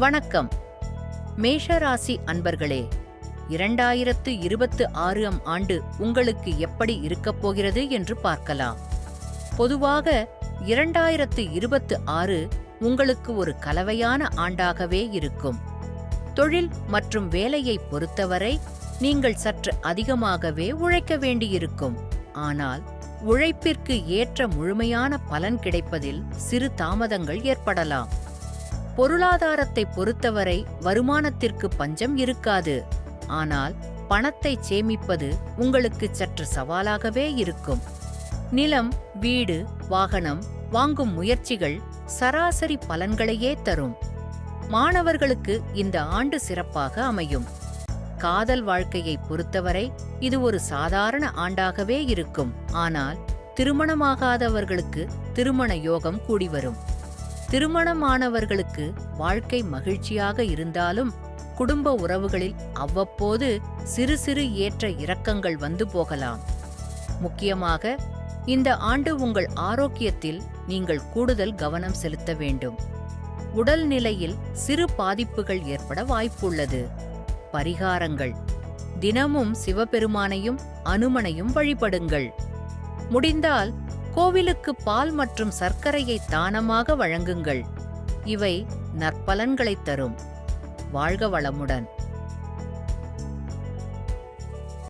வணக்கம். மேஷராசி அன்பர்களே இரண்டாயிரத்து இருபத்து ஆறாம் ஆண்டு உங்களுக்கு எப்படி இருக்கப் போகிறது என்று பார்க்கலாம். பொதுவாக இரண்டாயிரத்து இருபத்து ஆறு உங்களுக்கு ஒரு கலவையான ஆண்டாகவே இருக்கும். தொழில் மற்றும் வேலையை பொறுத்தவரை நீங்கள் சற்று அதிகமாகவே உழைக்க வேண்டியிருக்கும். ஆனால் உழைப்பிற்கு ஏற்ற முழுமையான பலன் கிடைப்பதில் சிறு தாமதங்கள் ஏற்படலாம். பொருளாதாரத்தை பொறுத்தவரை வருமானத்திற்கு பஞ்சம் இருக்காது. ஆனால் பணத்தை சேமிப்பது உங்களுக்கு சற்று சவாலாகவே இருக்கும். நிலம் வீடு வாகனம் வாங்கும் முயற்சிகள் சராசரி பலன்களையே தரும். மாணவர்களுக்கு இந்த ஆண்டு சிறப்பாக அமையும். காதல் வாழ்க்கையை பொறுத்தவரை இது ஒரு சாதாரண ஆண்டாகவே இருக்கும். ஆனால் திருமணமாகாதவர்களுக்கு திருமண யோகம் கூடி வரும். திருமணமானவர்களுக்கு வாழ்க்கை மகிழ்ச்சியாக இருந்தாலும் குடும்ப உறவுகளில் அவ்வப்போது சிறு சிறு ஏற்ற இறக்கங்கள் வந்து போகலாம். முக்கியமாக இந்த ஆண்டு உங்கள் ஆரோக்கியத்தில் நீங்கள் கூடுதல் கவனம் செலுத்த வேண்டும். உடல் நிலையில் சிறு பாதிப்புகள் ஏற்பட வாய்ப்புள்ளது. பரிகாரங்கள். தினமும் சிவபெருமானையும் அனுமனையும் வழிபடுங்கள். முடிந்தால் கோவிலுக்கு பால் மற்றும் சர்க்கரையை தானமாக வழங்குங்கள். இவை நற்பலன்களைத் தரும். வாழ்க வளமுடன்.